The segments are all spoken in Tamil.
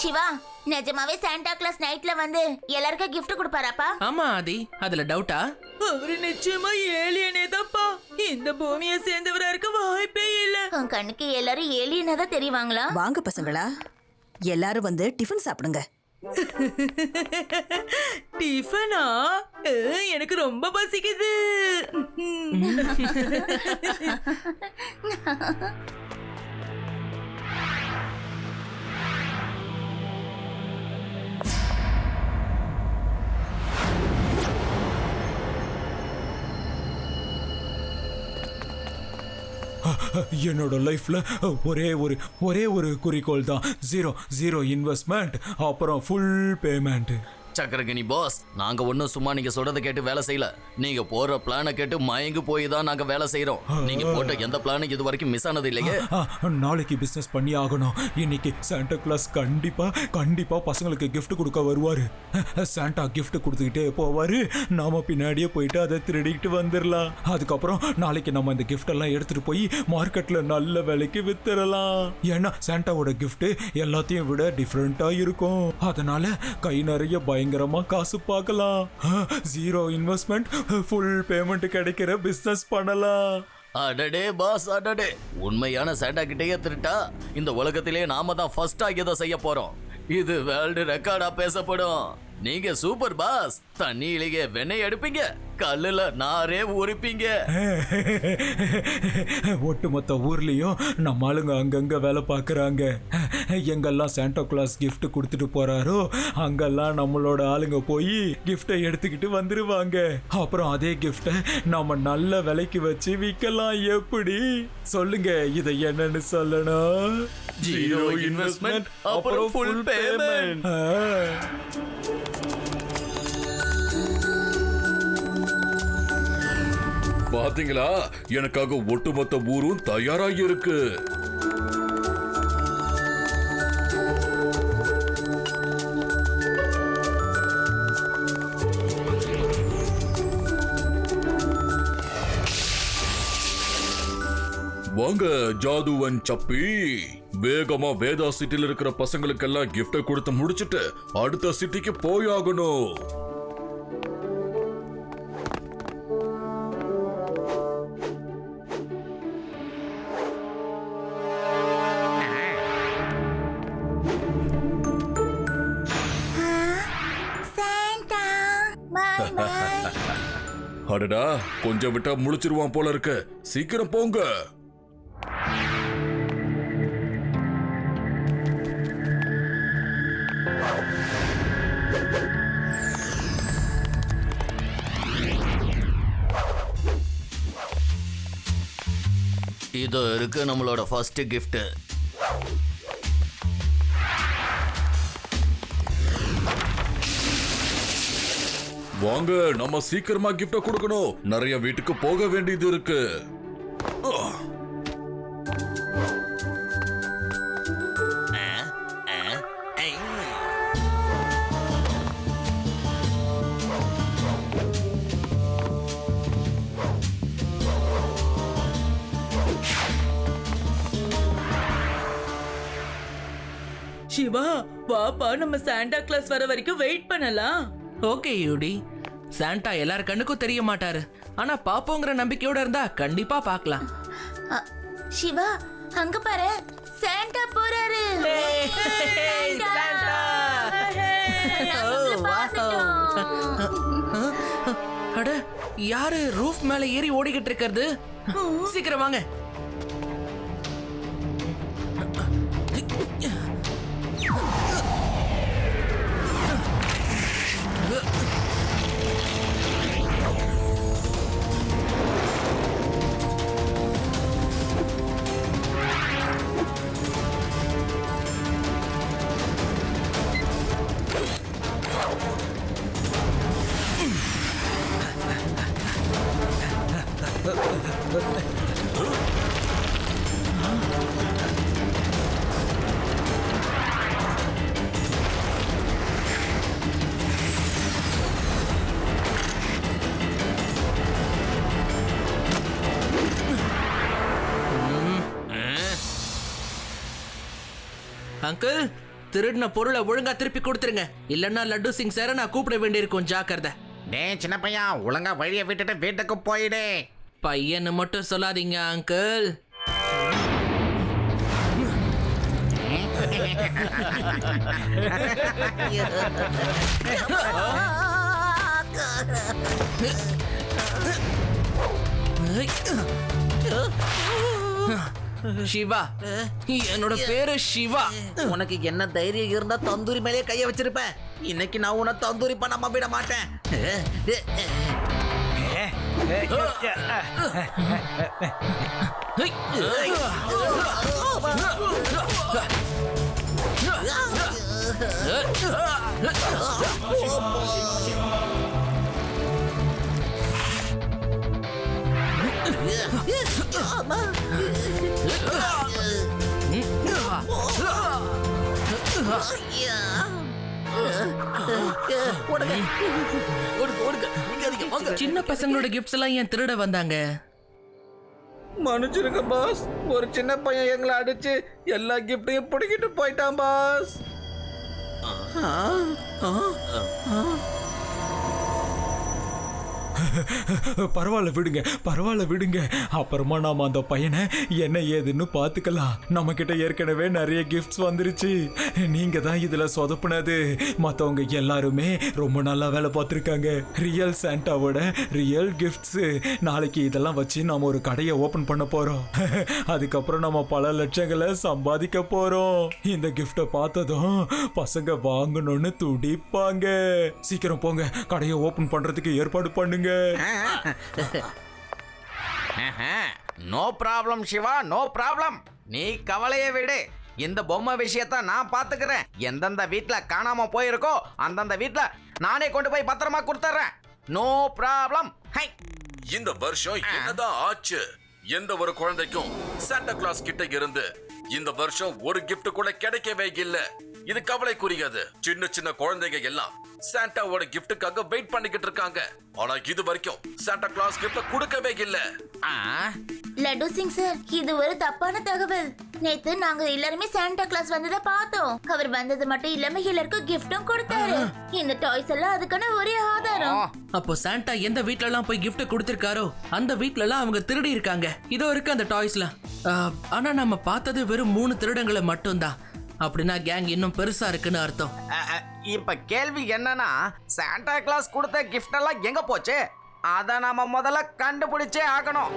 சிவா நிஜமாவே சாண்டா கிளாஸ் நைட்ல வந்து எல்லாருக்கும் gift கொடுப்பாராப்பா? ஆமா ஆதி. அதுல டவுட்டா அவரு நிச்சயமா ஏலியனே தான்ப்பா. இந்த பூமியை சேர்ந்தவரா இருக்க வாய்ப்பே இல்ல. உன் கண்ணுக்கு எல்லாரும் ஏலியனா தான் தெரிவாங்களா? வாங்க பசங்களா. எல்லாரும் வந்து டிஃபன் சாப்பிடுங்க. டிஃபனா எனக்கு ரொம்ப பசிக்குது. என்னோட லைஃப்ல ஒரே ஒரு ஒரே ஒரு குறிக்கோள் தான். ஜீரோ ஜீரோ இன்வெஸ்ட்மெண்ட் அப்புறம் ஃபுல் பேமெண்ட் சக்கரகினி பாஸ் நாங்க ஒன்றும் சும்மா நீங்க சொல்றதை கேட்டு வேலை செய்யல. நீங்க போற பிளானை கேட்டு மயங்கி போய் தான் நாங்க வேலை செய்யறோம் நீங்க போட்ட எந்த பிளானும் இது வரைக்கும் மிஸ் ஆனது இல்லையே. நாளைக்கு பிசினஸ் பண்ணி ஆகணும். இன்னைக்கு சாண்டா கிளாஸ் கண்டிப்பா கண்டிப்பா பசங்களுக்கு கிஃப்ட் கொடுக்க வருவாரு. சாண்டா கிஃப்ட் கொடுத்துக்கிட்டே போவாரு. நாம பின்னாடியே போயிட்டு அதை திருடிக்கிட்டு வந்துடலாம் அதுக்கப்புறம் நாளைக்கு நம்ம இந்த கிஃப்ட் எல்லாம் எடுத்துட்டு போய் மார்க்கெட்ல நல்ல விலைக்கு வித்துறலாம் ஏன்னா சாண்டாவோட கிஃப்ட் எல்லாத்தையும் விட டிஃப்ரெண்டா இருக்கும். அதனால கை நிறைய பயங்கரமா காசு பார்க்கலாம். ஜீரோ இன்வெஸ்ட்மெண்ட் ஃபுல் பேமெண்ட் கிடைக்கிற பிசினஸ் பண்ணலாம். அடடே பாஸ் அடடே. உண்மையான சேட்டா கிட்டேயே திருட்டா? இந்த உலகத்திலே நாம தான் ஃபர்ஸ்டா இதை செய்ய போறோம்? இது வேர்ல்டு ரெக்கார்டா பேசப்படும். நீங்க சூப்பர் பாஸ் தண்ணியிலேயே வெண்ணெய் எடுப்பீங்க. கல்லுல நாரே உரிப்பீங்க. ஒட்டுமொத்த ஊர்லயும் நம்ம ஆளுங்க அங்கங்க வேலை பார்க்கறாங்க. எங்கெல்லாம் சாண்டா கிளாஸ் gift கொடுத்துட்டு போறாரோ அங்கெல்லாம் நம்மளோட ஆளுங்க போய் கிஃப்டை எடுத்துக்கிட்டு வந்துருவாங்க. அப்புறம் அதே கிஃப்டை நம்ம நல்ல விலைக்கு வச்சு விற்கலாம் எப்படி? சொல்லுங்க இதை என்னன்னு சொல்லணும்? Zero investment, அப்புறம் payment. ஆ. பாத்தீங்களா? எனக்காக ஒட்டுமொத்த ஊரும் தயாராகி இருக்கு. வாங்க ஜாதுவன் சப்பி. வேகமா வேதா சிட்டில இருக்கிற பசங்களுக்கெல்லாம் கிஃப்ட கொடுத்து முடிச்சிட்டு அடுத்த சிட்டிக்கு போயாகணும். அடடா கொஞ்சம் விட்டா முழிச்சிருவான் போல இருக்கு. சீக்கிரம் போங்க. இது இருக்கு நம்மளோட ஃபர்ஸ்ட் கிஃப்ட் வாங்க நம்ம சீக்கிரமா கிஃப்ட கொடுக்கணும். நிறைய வீட்டுக்கு போக வேண்டியது இருக்கு. சிவா பாப்பா நம்ம சாண்டா கிளாஸ் வர வரைக்கும் வெயிட் பண்ணலாம். ஓகே யூடி சாண்டா எல்லார் கண்ணுக்கும் தெரிய மாட்டாரு. ஆனா பாப்போங்கிற நம்பிக்கையோட இருந்தா கண்டிப்பா பார்க்கலாம் அ, சிவா அங்க பாரு. சாண்டா போறாரு. சாண்டா! நாங்க உங்களை பார்த்துட்டோம். அட யாரு ரூஃப் மேல ஏறி ஓடிக்கிட்டு இருக்கிறது? சீக்கிரம் வாங்க. அங்கிள் திருடின பொருளை ஒழுங்கா திருப்பி கொடுத்துருங்க. இல்லன்னா லட்டு சிங் சார நான் கூப்பிட வேண்டியிருக்கும். ஜாக்கிரதை. டே சின்ன பையன் ஒழுங்கா வழியை விட்டுட்டு வீட்டுக்கு போயிடு. பையன்னு மட்டும் சொல்லாதீங்க அங்கிள் சிவா என்னோட பேரு சிவா. உனக்கு என்ன தைரியம் இருந்தா தந்தூரி மேலே கைய வச்சிருப்பேன். இன்னைக்கு நான் உன்னை தந்தூரி பண்ணாம விட மாட்டேன். Yeah. சின்ன பசங்களோட கிஃப்ட்ஸ் எல்லாம் ஏன் திருட வந்தாங்க? மன்னிச்சிருங்க பாஸ் ஒரு சின்ன பையன் எங்களை அடிச்சு எல்லா கிஃப்டையும் பிடிக்கிட்டு போயிட்டான் பாஸ் பரவாயில்ல விடுங்க பரவாயில்ல விடுங்க. அப்புறமா நாம் அந்த பையனை என்ன ஏதுன்னு பார்த்துக்கலாம். நம்மக்கிட்ட ஏற்கனவே நிறைய கிஃப்ட்ஸ் வந்துருச்சு. நீங்கள் தான் இதில் சொதப்புனது. மற்றவங்க எல்லாருமே ரொம்ப நல்லா வேலை பார்த்துருக்காங்க. ரியல் சாண்டாவோட ரியல் கிஃப்ட்ஸு நாளைக்கு இதெல்லாம் வச்சு நாம் ஒரு கடையை ஓப்பன் பண்ண போகிறோம் அதுக்கப்புறம் நம்ம பல லட்சங்களை சம்பாதிக்க போகிறோம் இந்த கிஃப்டை பார்த்ததும் பசங்க வாங்கணும்னு துடிப்பாங்க. சீக்கிரம் போங்க கடையை ஓப்பன் பண்ணுறதுக்கு ஏற்பாடு பண்ணுங்க. No problem Siva no problem நீ கவலையை விடு. இந்த பொம்மை விஷயத்த நான் பாத்துக்கிறேன் எந்தெந்த வீட்ல காணாம போயிருக்கோ அந்தந்த வீட்ல நானே கொண்டு போய் பத்திரமா கொடுத்துறேன் நோ ப்ராப்ளம் ஹை இந்த வருஷம் என்னதான் ஆச்சு? எந்த ஒரு குழந்தைக்கும் சாண்டா கிளாஸ் கிட்ட இருந்து இந்த வருஷம் ஒரு gift கூட கிடைக்கவே இல்ல. இது கவலைக்குரியது. சின்ன சின்ன குழந்தைங்க எல்லாம் சாண்டாவோட கிஃப்ட்டுக்காக வெயிட் பண்ணிக்கிட்டு இருக்காங்க. ஆனா இது வரைக்கும் சாண்டா கிளாஸ் கிஃப்ட் கொடுக்கவே இல்ல. ஆ? லட்டு சிங் சார் இது ஒரு தப்பான தகவல். நேத்து நாங்க எல்லாருமே சாண்டா கிளாஸ் வந்ததை பார்த்தோம். அவர் வந்தது மட்டும் இல்லாம எல்லாருக்கும் கிஃப்டும் கொடுத்தாரு. இந்த டாய்ஸ் எல்லாம் அதுக்கான ஒரே ஆதாரம். அப்போ சாண்டா எந்த வீட்ல எல்லாம் போய் gift கொடுத்திருக்காரோ அந்த வீட்ல எல்லாம் அவங்க திருடி இருக்காங்க. இதோ இருக்கு அந்த டாய்ஸ்லாம் ஆனா நம்ம பார்த்தது வெறும் மூணு திருடங்களை மட்டும்தான். அப்படின்னா கேங் இன்னும் பெருசா இருக்குன்னு அர்த்தம். இப்ப கேள்வி என்னன்னா சாண்டா கிளாஸ் கொடுத்த கிஃப்ட் எல்லாம் எங்க போச்சு? அத நாம முதல்ல கண்டுபிடிச்சே ஆகணும்.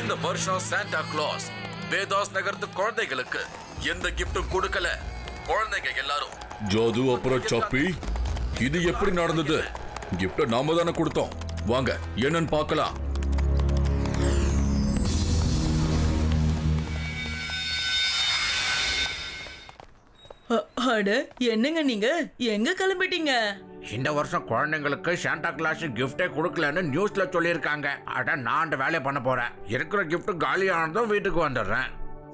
இந்த வருஷம் சாண்டா கிளாஸ் வேதாஸ் நகரத்து குழந்தைகளுக்கு எந்த கிஃப்டும் கொடுக்கல. குழந்தைங்க எல்லாரும். ஜாது அப்புறம் சப்பி இது எப்படி நடந்தது? கிஃப்ட நாம தானே கொடுத்தோம். வாங்க என்னன்னு பார்க்கலாம். அட என்னங்க நீங்க? எங்க கிளம்பிட்டீங்க? இந்த வருஷம் குழந்தைங்களுக்கு சாண்டா கிளாஸ் கிஃப்டே கொடுக்கலன்னு நியூஸ்ல சொல்லியிருக்காங்க. அட நான் அந்த வேலையை பண்ண போறேன். இருக்கிற கிஃப்ட் காலியானதும் வீட்டுக்கு வந்துடுறேன்.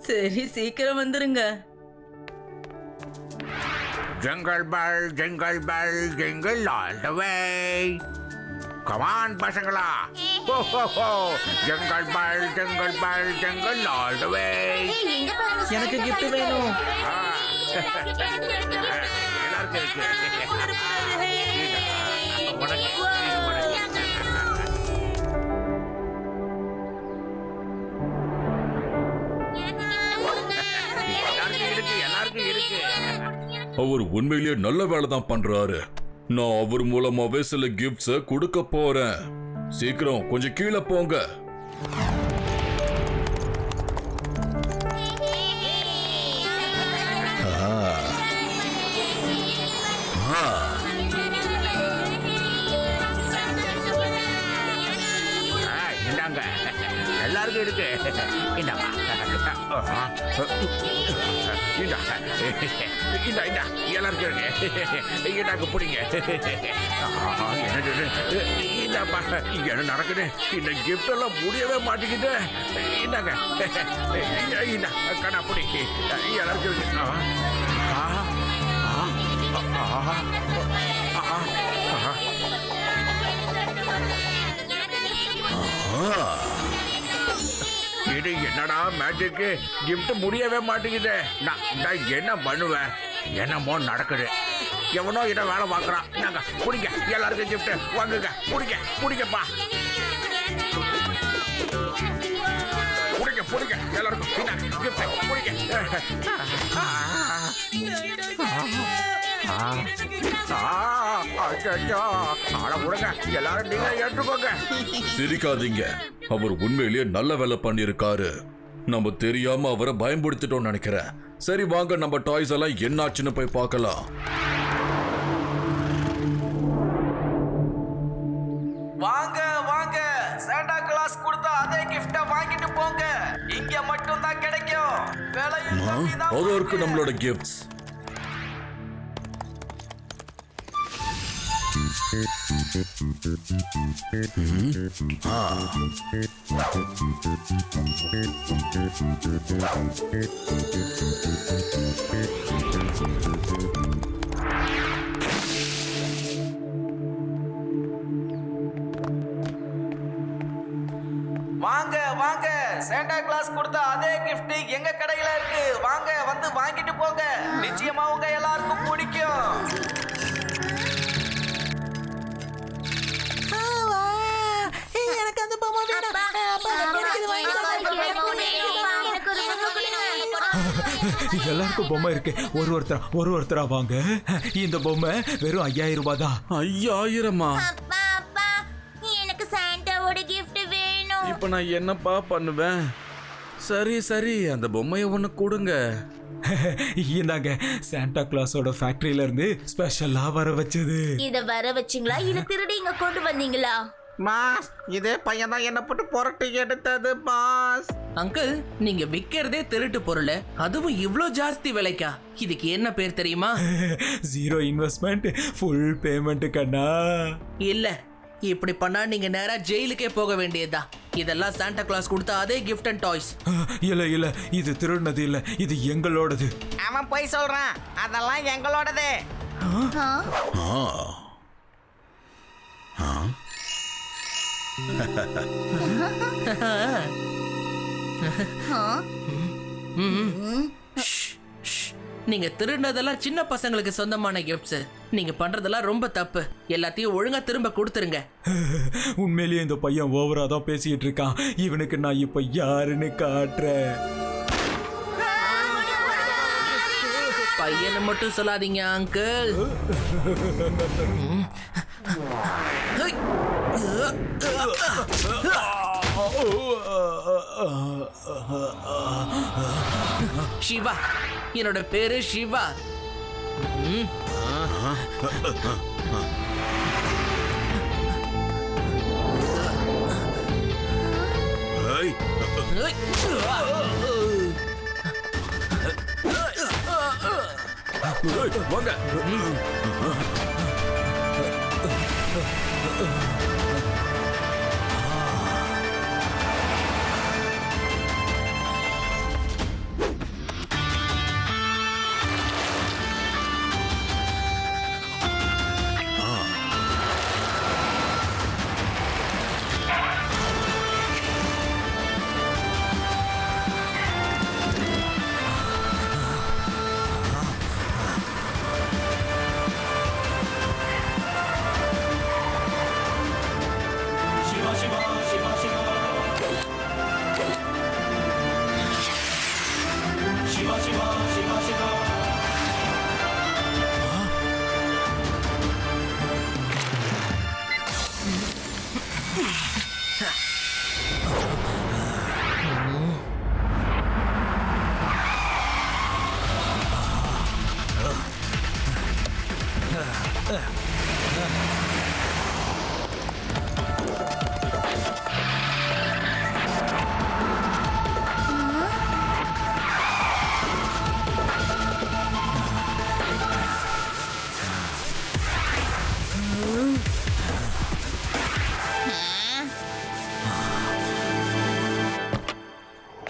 சரி சீக்கிரம் வந்துருங்க. Jingle bell jingle bell jingle all the way come on பசங்களா. Ho ho ho jingle bell jingle bell jingle all the way எனக்கு gift வேணும். எல்லாருக்கும் இருக்கு உனக்கு அவர் உண்மையிலேயே நல்ல வேலை தான் பண்றாரு. நான் அவர் மூலமாவே சில கிஃப்ட்ஸ கொடுக்க போறேன். சீக்கிரம் கொஞ்சம் கீழே போங்க. இந்தா இந்தா இந்தா எல்லாருக்கும் இருக்கு இந்தாங்க பிடிங்க ஆஹா, இந்தாப்பா என்ன நடக்குது இந்த கிஃப்ட் எல்லாம் முடியவே மாட்டேங்குது இந்தாங்க இந்தா கண்ணா பிடி எல்லாருக்கும் இருக்கு ஆ, ஆ, ஆ, ஆ, ஆ, ஆ. ஆ, இது என்னடா மேஜிக்கு gift முடியவே மாட்டேங்குது. நான் நான் என்ன பண்ணுவேன் என்னமோ நடக்குது. எவனோ இதை வேலை பார்க்குறான். நாங்க குடிங்க. எல்லாருக்கும் gift. வாங்குங்க. குடிங்க குடிங்கப்பா. குடிங்க குடிங்க. எல்லாருக்கும் குடிங்க. அச்சோ ஆட விடுங்க எல்லாரும் நீங்க ஏற்றுக்கோங்க. சிரிக்காதீங்க. அவர் உண்மையிலேயே நல்ல வேலை பண்ணியிருக்காரு. நம்ம தெரியாம அவரை பயன்படுத்திட்டோம்னு நினைக்கிறேன். சரி வாங்க நம்ம டாய்ஸ் எல்லாம் என்னாச்சுன்னு போய் பார்க்கலாம். வாங்க வாங்க. சாண்டா கிளாஸ் கொடுத்த அதே கிஃப்ட வாங்கிட்டு போங்க. இங்க மட்டும் தான் கிடைக்கும். விலையும் அதோ இருக்கு நம்மளோட கிஃப்ட்ஸ் வாங்க வாங்க. சாண்டா கிளாஸ் கொடுத்த அதே கிஃப்ட் எங்க கடையில இருக்கு. வாங்க வந்து வாங்கிட்டு போங்க. நிச்சயமா உங்க எல்லாருக்கும் பிடிக்கும். எல்லாருக்கும் பொம்மை இருக்கு. ஒரு ஒருத்தரா ஒரு ஒருத்தரா வாங்க. இந்த பொம்மை வெறும் ஐயாயிரம் ரூபாய் தான் ஐயாயிரமா? அப்பா அப்பா எனக்கு சாண்டாவோட gift வேணும். இப்ப நான் என்னப்பா பண்ணுவேன்? சரி சரி அந்த பொம்மையை ஒன்று கொடுங்க. இந்தாங்க சாண்டா கிளாஸோட ஃபேக்டரியில இருந்து ஸ்பெஷலா வர வச்சது. இத வர வச்சீங்களா? இல்ல திருடி இங்க கொண்டு வந்தீங்களா? பாஸ் இதே பையன் தான் என்ன போட்டு புரட்டி எடுத்தது பாஸ் அங்கிள் நீங்க விக்கிறதே திருட்டு பொருள். அதுவும் இவ்ளோ ஜாஸ்தி விலைக்கா. இதுக்கு என்ன பேர் தெரியுமா? ஜீரோ இன்வெஸ்ட்மெண்ட் ஃபுல் பேமெண்ட் கண்ணா. இல்ல இப்படி பண்ணா நீங்க நேரா ஜெயிலுக்கே போக வேண்டியதா இதெல்லாம் சாண்டா கிளாஸ் கொடுத்த அதே கிஃப்ட் அண்ட் டாய்ஸ் இல்ல இல்ல இது திருடினது இல்ல இது எங்களோடது. அவன் போய் சொல்றான் அதெல்லாம் எங்களோடது. நீங்க திருடினதெல்லாம் சின்ன பசங்களுக்கு சொந்தமான கிஃப்ட்ஸ் நீங்க பண்றதெல்லாம் ரொம்ப தப்பு. எல்லாத்தையும் ஒழுங்கா திரும்ப கொடுத்துருங்க. உண்மையிலேயே இந்த பையன் ஓவரா தான் பேசிட்டு இருக்கான். இவனுக்கு நான் இப்ப யாருன்னு காட்டுறேன். பையனை மட்டும் சொல்லாதீங்க அங்கிள் சிவா என்னோட பேரு சிவா. வாங்க.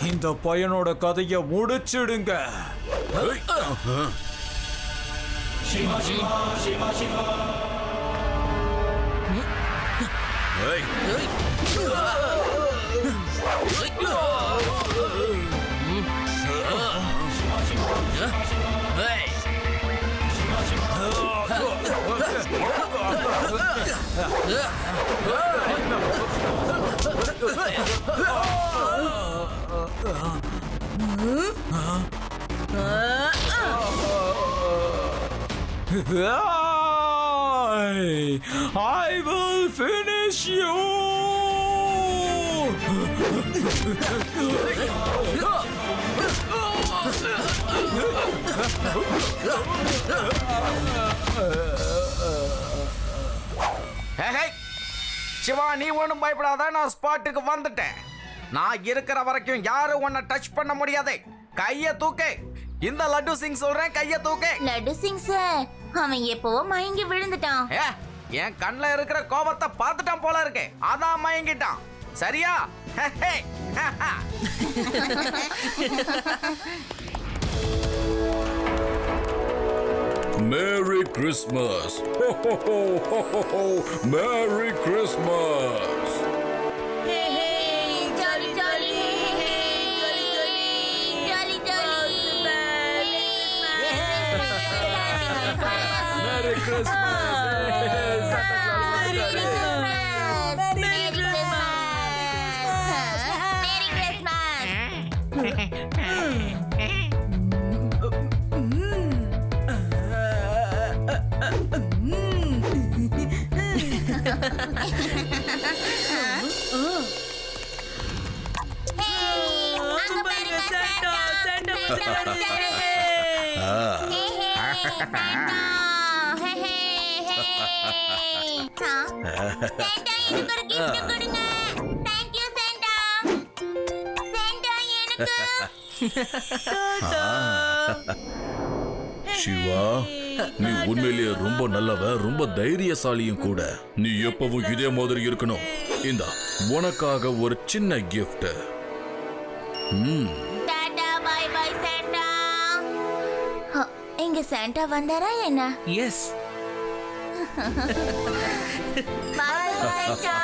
இந்த பையனோட கதையை முடிச்சிடுங்க. Huh? I, I will finish you! ஹே, ஹே. சிவா நீ ஒன்றும் பயப்படாத நான் ஸ்பாட்டுக்கு வந்துட்டேன் நான் இருக்கிற வரைக்கும் யாரும் உன்னை டச் பண்ண முடியாது கையை தூக்கு இந்த லட்டு சிங் சொல்றேன் கைய தூக்கு. லட்டு சிங் சார் அவன் எப்பவோ மயங்கி விழுந்துட்டான். ஏ, என் கண்ணுல இருக்கிற கோபத்தை பார்த்துட்டான் போல இருக்கு. அதான் மயங்கிட்டான். சரியா? Hey, hey. Merry Christmas merry Christmas jolly Siva நீ உண்மையிலேயே ரொம்ப நல்லவ ரொம்ப தைரியசாலியும் கூட. நீ எப்பவும் இதே மாதிரி இருக்கணும். இந்தா உனக்காக ஒரு சின்ன கிஃப்ட் ம். இங்க சாண்டா வந்தாரா என்ன? Yes bye Santa